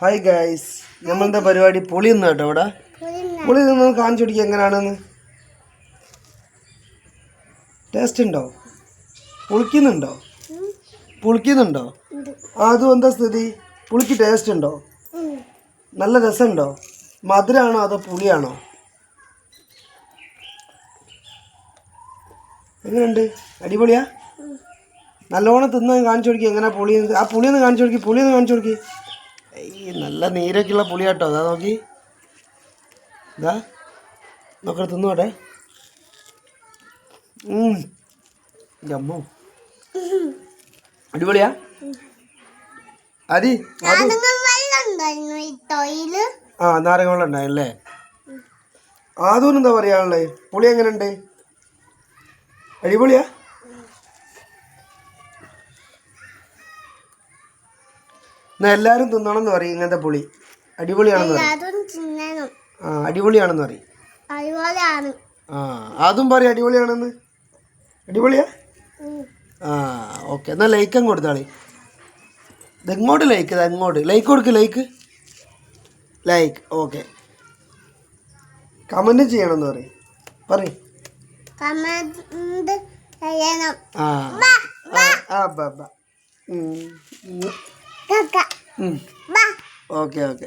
Hi guys നമ്മളെന്താ പരിപാടി? പുളി നിന്ന് കേട്ടോ ഇവിടെ പുളി നിന്ന് കാണിച്ചു പിടിക്കുക എങ്ങനെയാണെന്ന് ടേസ്റ്റ് ഉണ്ടോ? പുളിക്കുന്നുണ്ടോ? പുളിക്കുന്നുണ്ടോ? അതും എന്താ സ്ഥിതി? പുളിക്ക് ടേസ്റ്റ് ഉണ്ടോ? നല്ല രസമുണ്ടോ? മധുരമാണോ അതോ പുളിയാണോ? എങ്ങനെയുണ്ട്? അടിപൊളിയാ? നല്ലോണം തിന്ന് കാണിച്ചു കൊടുക്കി എങ്ങനെ പുളി ആ പുളിയൊന്ന് കാണിച്ചു കൊടുക്കി പുളിയൊന്ന് കാണിച്ചു കൊടുക്കി. ഈ നല്ല നീരൊക്കെയുള്ള പുളിയാട്ടോ. അതാ നോക്കി. ഇതാ. നോക്കട്ടെ. തിന്നോട്ടെ അമ്മോ അടിപൊളിയാ. അത് ആ നാരങ്ങ വെള്ളം എന്താ പറയാനുള്ളത് പുളി എങ്ങനെയുണ്ട്? അടിപൊളിയാ. എന്നാ എല്ലാവരും തിന്നണം എന്ന് പറയും ഇങ്ങനത്തെ പുളി. അടിപൊളിയാണെന്ന് പറയും. അതും തിന്നണം. ആ അടിപൊളിയാണെന്ന് പറയും. അടിപൊളിയാണ്. ആ അതും പറയും അടിപൊളിയാണെന്ന്. അടിപൊളിയാ? ആ ഓക്കെ എന്നാൽ ലൈക്ക് അങ്ങ് കൊടുത്താളി ഇതെങ്ങോട്ട് ലൈക്ക് ഇത് അങ്ങോട്ട് ലൈക്ക് കൊടുക്ക് ലൈക്ക്. Like okay. കമന്റ് ചെയ്യണമെന്ന് പറയും. പറയും. കമന്റ് ചെയ്യണം. ആ ആ, ബ. ബാ ഓക്കെ ഓക്കെ.